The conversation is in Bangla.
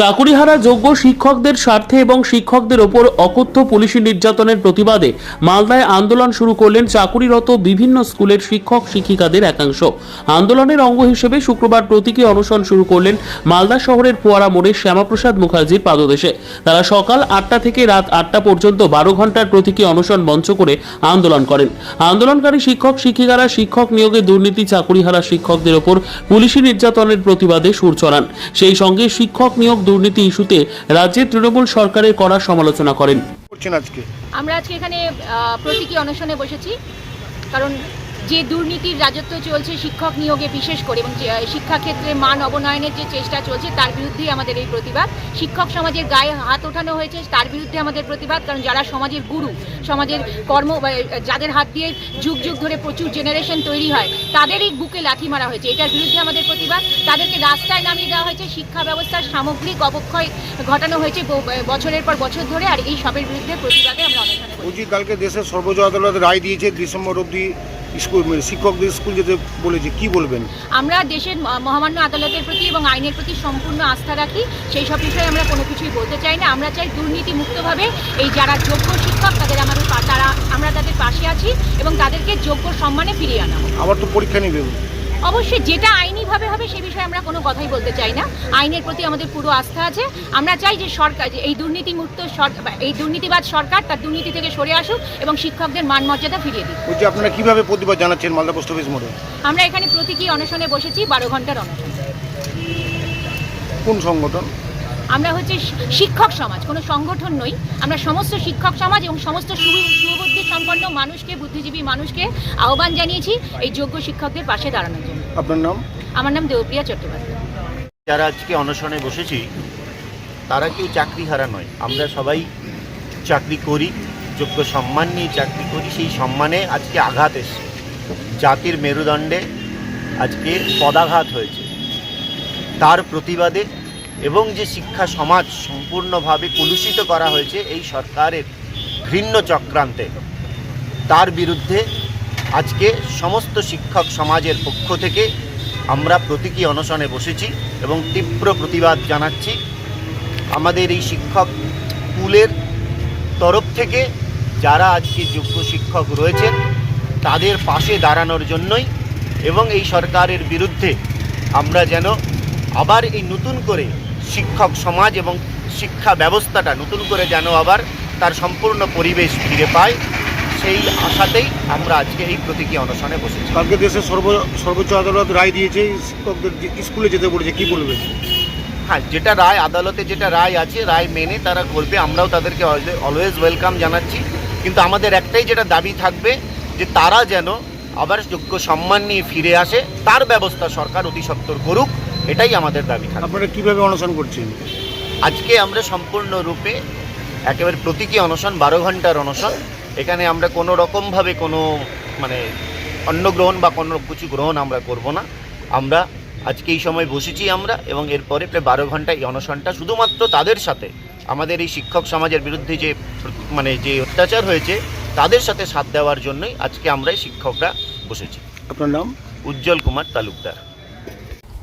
চাকুরিহারা যোগ্য শিক্ষকদের স্বার্থে এবং শিক্ষকদের ওপর অকথ্য পুলিশি নির্যাতনের প্রতিবাদে মালদায় আন্দোলন শুরু করলেন চাকুরিরত বিভিন্ন স্কুলের শিক্ষক শিক্ষিকাদের একাংশ। আন্দোলনের অঙ্গ হিসেবে শুক্রবার প্রতীকী অনশন শুরু করলেন মালদা শহরের ফোয়ারা মোড়ে শ্যামাপ্রসাদ মুখার্জির পাদদেশে। তারা সকাল আটটা থেকে রাত আটটা পর্যন্ত বারো ঘণ্টার প্রতীকী অনশন মঞ্চ করে আন্দোলন করেন। আন্দোলনকারী শিক্ষক শিক্ষিকারা শিক্ষক নিয়োগে দুর্নীতি চাকুরিহারা শিক্ষকদের ওপর পুলিশি নির্যাতনের প্রতিবাদে সুর চড়ান। সেই সঙ্গে শিক্ষক নিয়োগ দুর্নীতি ইস্যুতে রাজ্যের তৃণমূল সরকারের কড়া সমালোচনা করেন। আজকে? আমরা আজকে এখানে আহ, প্রতীকী অনশনে বসেছি। কারণ যে দুর্নীতির রাজত্ব চলছে, শিক্ষক নিয়োগে বিশেষ করে এবং শিক্ষাক্ষেত্রে মান অবনয়নের যে চেষ্টা চলছে, তার বিরুদ্ধেই আমাদের এই প্রতিবাদ। শিক্ষক সমাজের গায়ে হাত ওঠানো হয়েছে, তার বিরুদ্ধে আমাদের প্রতিবাদ, কারণ যারা সমাজের গুরু, সমাজের কর্ম যাদের হাত দিয়ে যুগ যুগ ধরে প্রচুর জেনারেশন তৈরি হয় তাদেরই বুকে লাথি মারা হয়েছে। এটার বিরুদ্ধে আমাদের প্রতিবাদ। তাদেরকে রাস্তায় নামিয়ে দেওয়া হয়েছে, শিক্ষা ব্যবস্থার সামগ্রিক অবক্ষয় ঘটানো হয়েছে বছরের পর বছর ধরে, আর এই সবের বিরুদ্ধে প্রতিবাদে আমরা বসেছি। কালকে দেশের সর্বোচ্চ আদালত রায় দিয়েছে, ডিসেম্বর অবধি স্কুল মানে শিক্ষকদের স্কুল যেতে বলেছে কি বলবেন? আমরা দেশের মহামান্য আদালতের প্রতি এবং আইনের প্রতি সম্পূর্ণ আস্থা রাখি। সেই সব বিষয়ে আমরা কোনো কিছুই বলতে চাই না। আমরা চাই দুর্নীতিমুক্তভাবে এই যারা যোগ্য শিক্ষক তাদের আমাদের তারা আমরা তাদের পাশে আছি এবং তাদেরকে যোগ্য সম্মানে ফিরিয়ে আনা। আবার তো পরীক্ষা নেবে অবশ্যই যেটা আইনিভাবে হবে সে বিষয়ে আমরা কোনো কথাই বলতে চাই না। আইনের প্রতি আমাদের পুরো আস্থা আছে। আমরা চাই যে সরকার এই দুর্নীতি মুক্ত এই দুর্নীতিবাদ সরকার তার দুর্নীতি থেকে সরে আসুক এবং শিক্ষকদের মান মর্যাদা ফিরিয়ে দিক। বলছি আপনারা কীভাবে প্রতিবাদ জানাচ্ছেন মালদা পোস্ট অফিস মোড়ে? আমরা এখানে প্রতীকী অনশনে বসেছি বারো ঘণ্টার অনশন। কোন সংগঠন? আমরা হচ্ছে শিক্ষক সমাজ কোনো সংগঠন নই। আমরা সমস্ত শিক্ষক সমাজ এবং সমস্ত সু- সুবুদ্ধি সম্পন্ন মানুষকে বুদ্ধিজীবী মানুষকে আহ্বান জানিয়েছি এই যোগ্য শিক্ষকদের পাশে দাঁড়ানোর জন্য। আপনার নাম? আমার নাম দেবপ্রিয়া চট্টোপাধ্যায়। যারা আজকে অনশনে বসেছি তারা কেউ চাকরি হারা নয়। আমরা সবাই চাকরি করি যোগ্য সম্মান নিয়ে চাকরি করি সেই সম্মানে আজকে আঘাত এসছে। জাতির মেরুদণ্ডে আজকে পদাঘাত হয়েছে। তার প্রতিবাদে এবং যে শিক্ষা সমাজ সম্পূর্ণভাবে কলুষিত করা হয়েছে এই সরকারের ঘৃণ্য চক্রান্তে, তার বিরুদ্ধে আজকে সমস্ত শিক্ষক সমাজের পক্ষ থেকে আমরা প্রতীকী অনশনে বসেছি এবং তীব্র প্রতিবাদ জানাচ্ছি। আমাদের এই শিক্ষক স্কুলের তরফ থেকে যারা আজকে যোগ্য শিক্ষক রয়েছেন, তাদের পাশে দাঁড়ানোর জন্যই এবং এই সরকারের বিরুদ্ধে আমরা যেন আবার এই নতুন করে শিক্ষক সমাজ এবং শিক্ষা ব্যবস্থাটা নতুন করে যেন আবার তার সম্পূর্ণ পরিবেশ ফিরে পায় সেই আশাতেই আমরা আজকে এই প্রতীকী অনশনে বসেছি। কালকে দেশের সর্ব সর্বোচ্চ আদালত রায় দিয়েছে শিক্ষকদের যে স্কুলে যেতে বলেছে কি বলবে হ্যাঁ যেটা রায় আদালতে যেটা রায় আছে রায় মেনে তারা করবে আমরাও তাদেরকে অলওয়েজ ওয়েলকাম জানাচ্ছি। কিন্তু আমাদের একটাই যেটা দাবি থাকবে যে তারা যেন আবার যোগ্য সম্মান নিয়ে ফিরে আসে তার ব্যবস্থা সরকার অতি সত্বর করুক এটাই আমাদের দাবি থাকবে। আপনারা কীভাবে অনশন করছেন? আজকে আমরা সম্পূর্ণরূপে একেবারে প্রতীকী অনশন বারো ঘণ্টার অনশন। এখানে আমরা কোনো রকমভাবে কোনো মানে অন্ন গ্রহণ বা কোনো কিছু গ্রহণ আমরা করব না। আমরা আজকে এই সময় বসেছি আমরা এবং এরপরে প্রায় বারো ঘণ্টা এই অনশনটা শুধুমাত্র তাদের সাথে আমাদের এই শিক্ষক সমাজের বিরুদ্ধে যে মানে যে অত্যাচার হয়েছে তাদের সাথে সাথ দেওয়ার জন্যই আজকে আমরা এই শিক্ষকরা বসেছি। আপনার নাম? উজ্জ্বল কুমার তালুকদার।